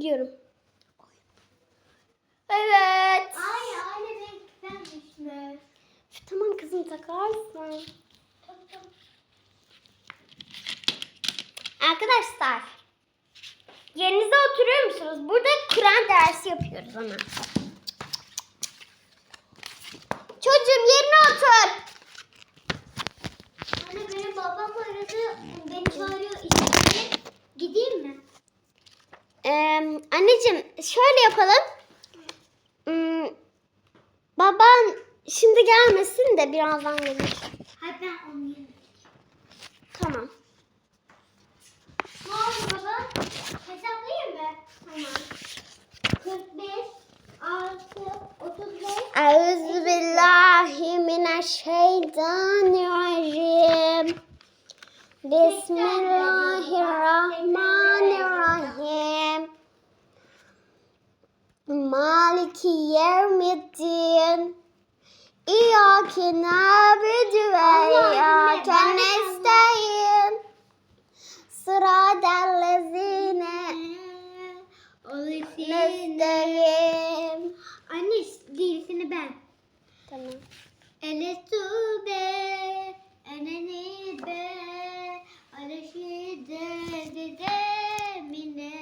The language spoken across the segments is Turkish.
Biliyorum. Evet. Ay anne ben güzelmişler. Üf, Tamam kızım takarsın. Arkadaşlar. Yerinize oturuyor musunuz? Burada Kur'an dersi yapıyoruz ama. Çocuğum yerine otur. Anne benim babam aradı. Beni çağırıyor. İşte gideyim mi? Ee, anneciğim şöyle yapalım. Hmm, baban şimdi gelmesin de birazdan gelir. Hadi ben onu yerim. Tamam. Ne oldu baba? Hesaplayayım mı? Tamam. 45 artı 35 Euzu billahi Yevmiddin. İyyâke nâbudu ve Allah'ım, iyyâke ben- nestaîn. Sıradellezîne nesta'in. Anne gerisini ben. Tamam. Ene be, eneni be, aleşide dede mine.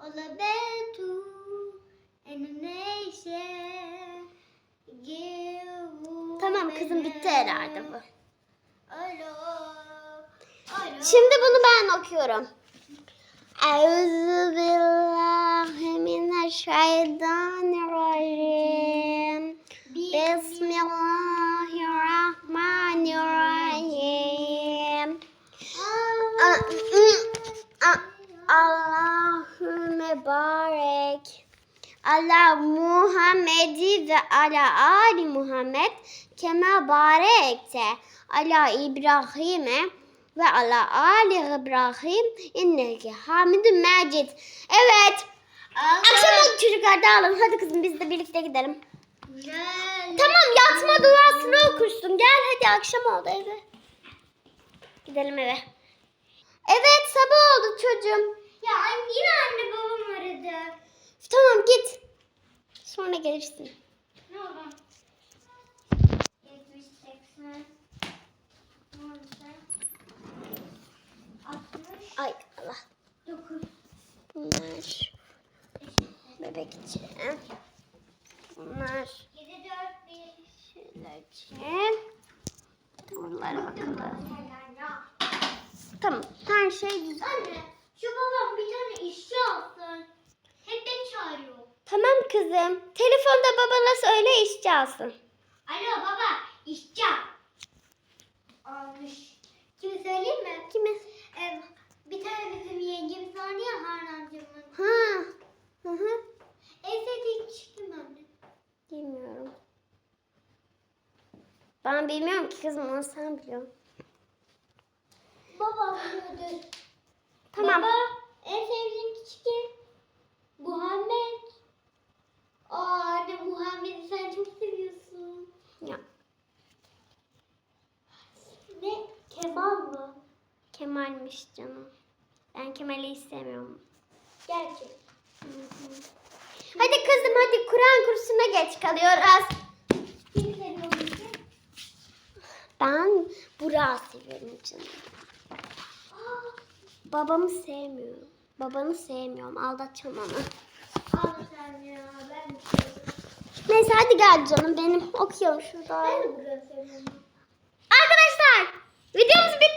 Ola bentu, kızım bitti herhalde bu. Şimdi bunu ben okuyorum. Euzu ala Muhammedi ve ala ali Muhammed kema barekte ala İbrahim'e ve ala ali İbrahim inneke hamidun mecid. Evet. Akşam oldu çocuklar dağılın. Hadi kızım biz de birlikte gidelim. Tamam yatma duasını okursun. Gel hadi akşam oldu eve. Gidelim eve. Evet sabah oldu çocuğum. Ya yine anne babam aradı. Tamam git. Sonra gelirsin. Ne oldu? 70, 80, 60, Ay Allah. 9. Bunlar bebek için. Bunlar 7, 4, 1. şeyler için. Bunlara bakalım. Tamam her şey güzel. Anne, şu babam bir tane işçi alsın. Hep beni çağırıyor. Tamam kızım. Telefonda babana söyle işçi alsın. Alo baba, işçi al. Almış. Kimi söyleyeyim mi? Kime? Ee, bir tane bizim yengemiz vardı ya Harun amcamın. Ha. Hı hı. En sevdiğim kişi kim anne? Bilmiyorum. Ben bilmiyorum ki kızım onu sen biliyorsun. Baba biliyordur. Tamam. Baba, en sevdiğim kişi kim? Muhammed. Aa anne Muhammed'i sen çok seviyorsun. Ya, Ne? Kemal mı? Kemal'miş canım. Ben Kemal'i istemiyorum. Gerçek. Hadi kızım hadi Kur'an kursuna geç kalıyoruz. Ben Burak'ı seviyorum canım. Babamı sevmiyorum. Babanı sevmiyorum. Aldatacağım onu. ya. Ben. Neyse hadi gel canım benim. Okuyalım şurada. Ben de Burak'ı seviyorum. Arkadaşlar videomuz bitti.